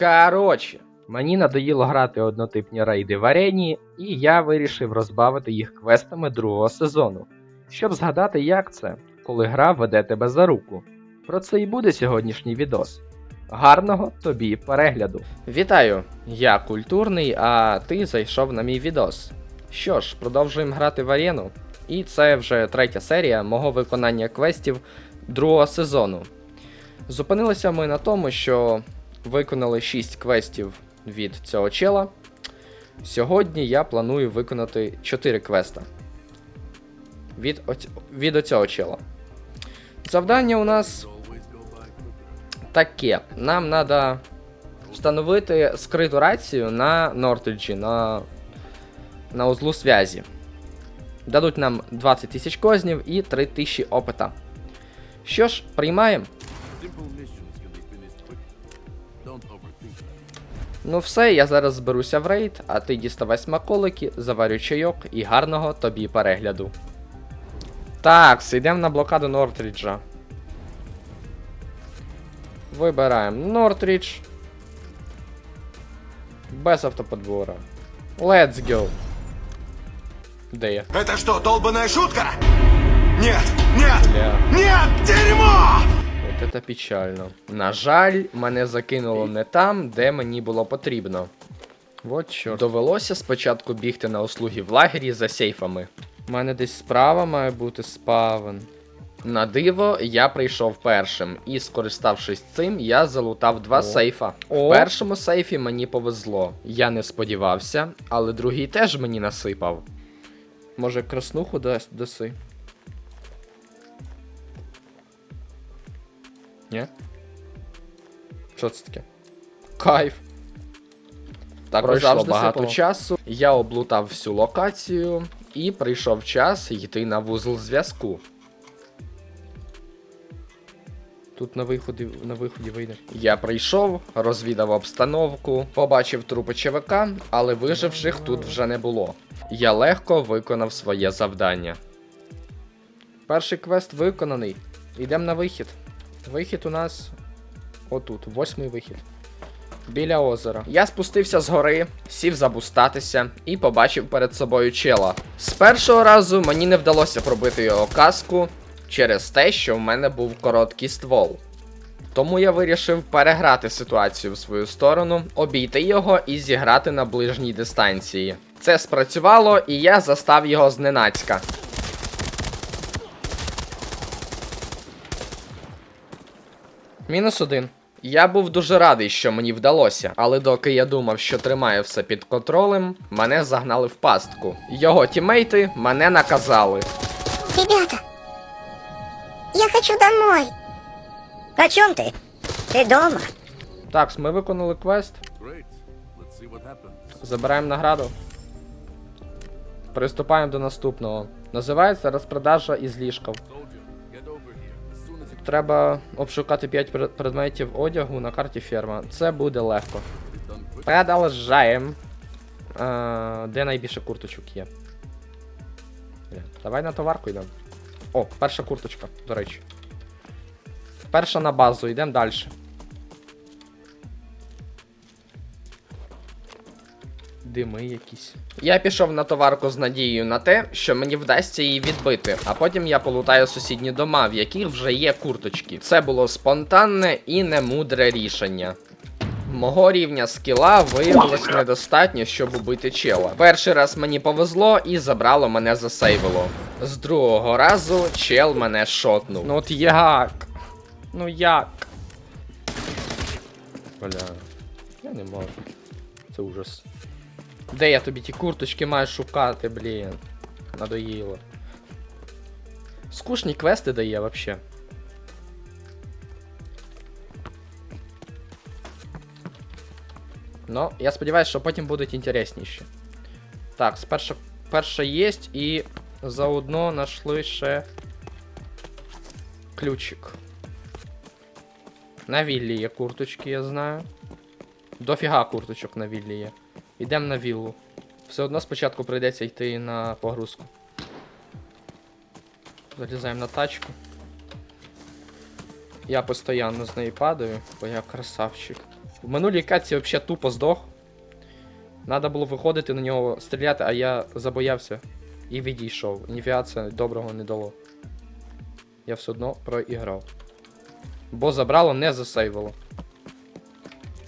Коротше, мені надоїло грати однотипні рейди в арені, і я вирішив розбавити їх квестами другого сезону, щоб згадати, як це, коли гра веде тебе за руку. Про це і буде сьогоднішній відос. Гарного тобі перегляду. Вітаю! Я культурний, а ти зайшов на мій відос. Що ж, продовжуємо грати в арену. І це вже третя серія мого виконання квестів другого сезону. Зупинилися ми на тому, що виконали 6 квестів від цього чела. Сьогодні я планую виконати 4 квеста від, оць... від оцього чела. Завдання у нас таке. Нам треба встановити скриту рацію на Нортеджі, на, на узлу зв'язі. Дадуть нам 20 тисяч кознів і 3 тисячі опита. Що ж, приймаємо. Ну все, я зараз зберуся в рейд, а ти діставай смаколики, заварю чайок і гарного тобі перегляду. Так, йдемо на блокаду Нортріджа. Вибираємо Нортрідж. Без автоподбора. Let's go. Де я? Это что, долбаная шутка? Нет, нет, Бля. нет, дерьмо! От це печально. На жаль, мене закинуло не там, де мені було потрібно. Вот що. Довелося спочатку бігти на услуги в лагері за сейфами. У мене десь справа має бути спавен. На диво, я прийшов першим, і скориставшись цим, я залутав два О. сейфа. О. В першому сейфі мені повезло. Я не сподівався, але другий теж мені насипав. Може, краснуху дасть даси? Ні? Що це таке? Кайф. Так, Пройшло завжди багато сипало. часу. Я облутав всю локацію, і прийшов час йти на вузол зв'язку. Тут на виході, на виході вийде. Я прийшов, розвідав обстановку, побачив трупи ЧВК, але виживших тут вже не було. Я легко виконав своє завдання. Перший квест виконаний. Йдемо на вихід. Вихід у нас отут, восьмий вихід. Біля озера. Я спустився з гори, сів забустатися і побачив перед собою чела. З першого разу мені не вдалося пробити його каску через те, що в мене був короткий ствол. Тому я вирішив переграти ситуацію в свою сторону, обійти його і зіграти на ближній дистанції. Це спрацювало, і я застав його зненацька. Мінус один. Я був дуже радий, що мені вдалося, але доки я думав, що тримаю все під контролем, мене загнали в пастку. Його тімейти мене наказали. Ребята, я хочу домой. О чем ты? Ты дома? Так, ми виконали квест, забираємо награду. Приступаємо до наступного. Називається розпродажа із ліжків. Треба обшукати 5 предметів одягу на карті ферма. Це буде легко. Продовжаємо. Е, де найбільше курточок є? Давай на товарку йдемо. О, перша курточка, до речі. Перша на базу, йдемо далі. Дими якісь. Я пішов на товарку з надією на те, що мені вдасться її відбити, а потім я полутаю сусідні дома, в яких вже є курточки. Це було спонтанне і немудре рішення. Мого рівня скіла виявилось недостатньо, щоб убити чела. Перший раз мені повезло і забрало мене засейвило. З другого разу чел мене шотнув. Ну от як? Ну як? Бля, я не можу. Це ужас. Де я тобі ті курточки маю шукати, блін? Надоїло. Скучні квести дає вообще. Ну, я сподіваюся, що потім будуть інтересніші. Так, спершу перша є і заодно знайшли ще ключик. На віллі є курточки, я знаю. Дофіга курточок на віллі є. Йдемо на віллу. Все одно спочатку прийдеться йти на погрузку. Залізаємо на тачку. Я постійно з неї падаю, бо я красавчик. В минулій катці взагалі тупо здох. Надо було виходити на нього стріляти, а я забоявся і відійшов. Ніфіга доброго не дало. Я все одно проіграв. Бо забрало не засейвило.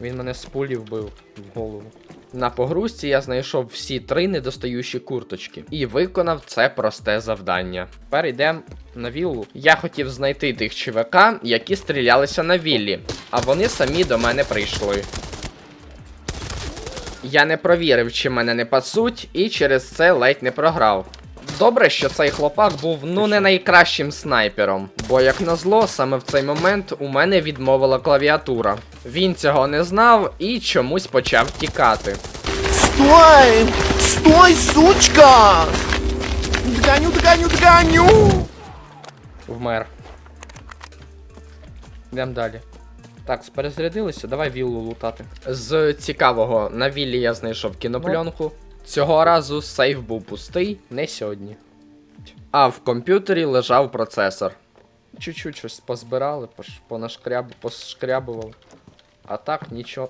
Він мене з пулі вбив в голову. На погрузці я знайшов всі три недостаючі курточки і виконав це просте завдання. Тепер йдемо на віллу. Я хотів знайти тих ЧВК, які стрілялися на віллі, а вони самі до мене прийшли. Я не провірив, чи мене не пасуть, і через це ледь не програв. Добре, що цей хлопак був ну не найкращим снайпером, бо як назло, саме в цей момент у мене відмовила клавіатура. Він цього не знав і чомусь почав тікати. Стой! Стой, сучка! Догоню, догоню, догоню! Вмер. Йдемо далі. Так, перезарядилися, давай віллу лутати. З цікавого, на віллі я знайшов кінопленку. Цього разу сейф був пустий, не сьогодні. А в комп'ютері лежав процесор. Чуть-чуть щось позбирали, понашкряб... пошкрябували. А так нічого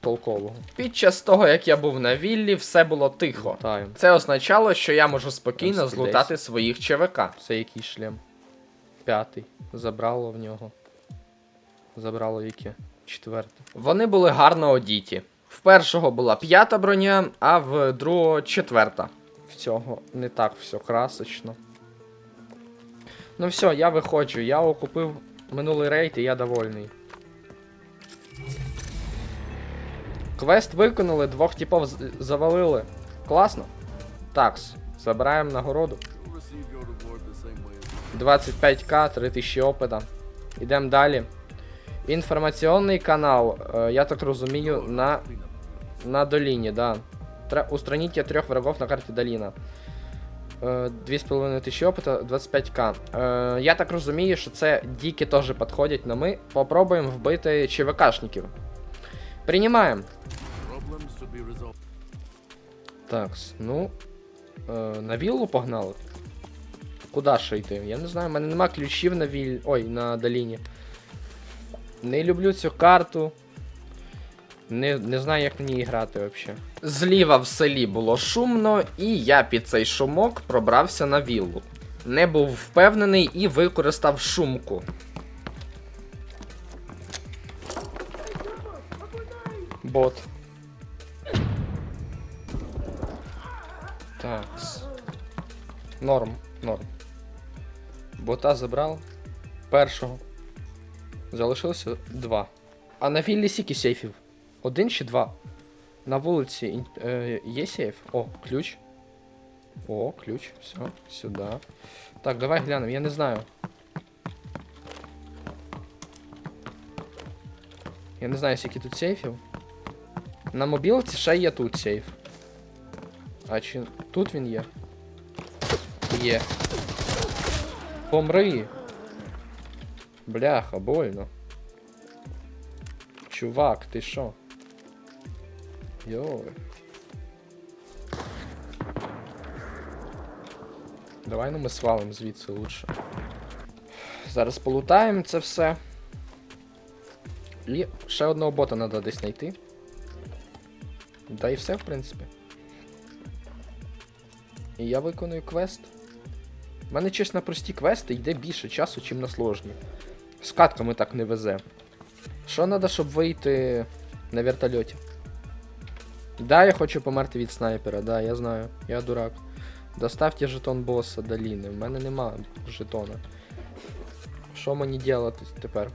толкового. Під час того, як я був на віллі, все було тихо. Це означало, що я можу спокійно Там злутати своїх ЧВК. Це який шлем? П'ятий. Забрало в нього. Забрало яке? Четверте. Вони були гарно одіті. В першого була п'ята броня, а в другого четверта. В цього не так все красочно. Ну все, я виходжу. Я окупив минулий рейд і я довольний. Квест виконали, двох типов завалили. Класно. Такс, забираємо нагороду. You'll receive your reward the same way as 25к, 3000 опита. Ідемо далі. Інформаційний канал, е, я так розумію, на. На доліні, да. Тре- Устраніття трьох врагов на карті Доліна. Е, 2,5 тисячі опита, 25к. Е, я так розумію, що це діки теж підходять, но ми попробуємо вбити ЧВКшників. Приймаємо. Так, ну. Е, на віллу погнали. Куда ще йти? Я не знаю, в мене нема ключів на віль. Ой, на доліні. Не люблю цю карту. Не, не знаю, як ній грати взагалі. Зліва в селі було шумно, і я під цей шумок пробрався на віллу. Не був впевнений і використав шумку. Бот. Такс. Норм, норм. Бота забрав. Першого. Залишилося два. А на віллі сіки сейфів? Один чи два? На вулиці ін- е, є сейф? О, ключ. О, ключ. Все, сюди. Так, давай глянемо, я не знаю. Я не знаю, скільки тут сейфів. На мобілці ще є тут сейф. А чи тут він є? Є. Помри. Бляха, больно. Чувак, ти що? Йой. Давай ну ми свалим звідси лучше. Зараз полутаємо це все. І ще одного бота треба десь знайти. Да і все, в принципі. І я виконую квест. У мене, чесно, прості квести йде більше часу, чим на сложні. З катками так не везе. Що треба, щоб вийти на вертольоті? Да, я хочу померти від снайпера, да, я знаю. Я дурак. Доставте жетон боса доліни. В мене нема жетона. Що мені делати тепер?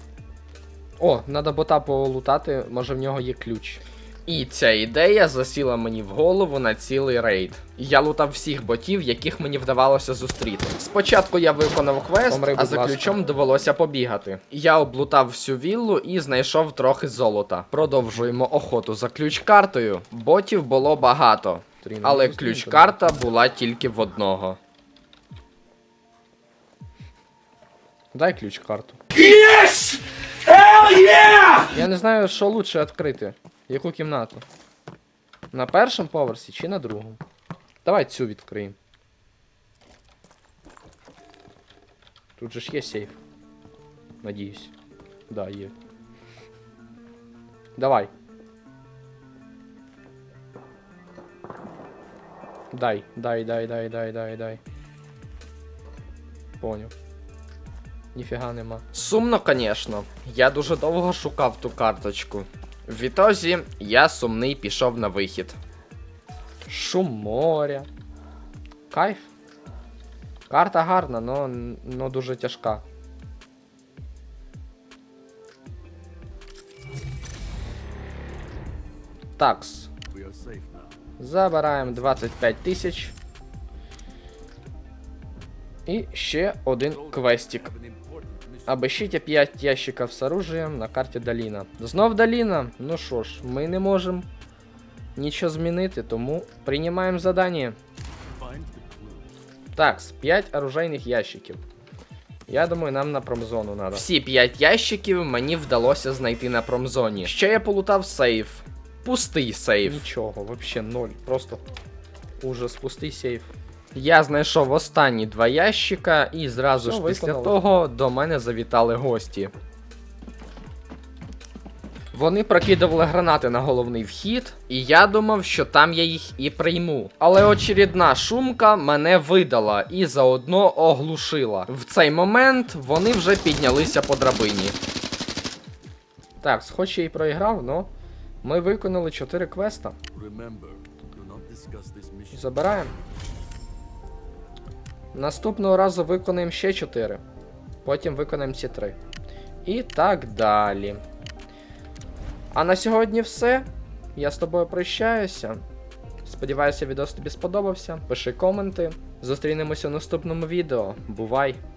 О, треба бота полутати, може в нього є ключ. І ця ідея засіла мені в голову на цілий рейд. Я лутав всіх ботів, яких мені вдавалося зустріти. Спочатку я виконав квест, Помри, а за ласка. ключом довелося побігати. Я облутав всю віллу і знайшов трохи золота. Продовжуємо охоту за ключ-картою. Ботів було багато, але ключ-карта була тільки в одного. Дай ключ-карту. Yes! Hell yeah! Я не знаю, що лучше відкрити. Яку кімнату? На першому поверсі чи на другому? Давай цю відкриємо. Тут же ж є сейф. Надіюсь. Да, є. Давай. Дай, дай, дай, дай, дай, дай, дай. Поняв. Ніфіга нема. Сумно, звісно. Я дуже довго шукав ту карточку. В ітозі я сумний пішов на вихід. Шум моря. Кайф. Карта гарна, но, но дуже тяжка. Такс. Забираємо 25 тисяч. І ще один квестик. Have an important mission. Обыщите 5 ящиков с оружием на карті Даліна. Знов Даліна? Ну що ж, ми не можемо нічого змінити, тому приймаємо задання. Find the clue. Так, 5 оружейних ящиків. Я думаю, нам на промзону треба. Всі 5 ящиків мені вдалося знайти на промзоні. Ще я полутав сейф. Пустий сейф. Нічого, вообще ноль. Просто ужас, пустий сейф. Я знайшов останні два ящика, і зразу Все, ж після виконали. того до мене завітали гості. Вони прокидували гранати на головний вхід, і я думав, що там я їх і прийму. Але очередна шумка мене видала і заодно оглушила. В цей момент вони вже піднялися по драбині. Так, хоч я і проіграв, но ми виконали 4 квеста. Забираємо. Наступного разу виконаємо ще 4. Потім виконаємо ці 3. І так далі. А на сьогодні все. Я з тобою прощаюся. Сподіваюся, відео тобі сподобався. Пиши коменти. Зустрінемося в наступному відео. Бувай!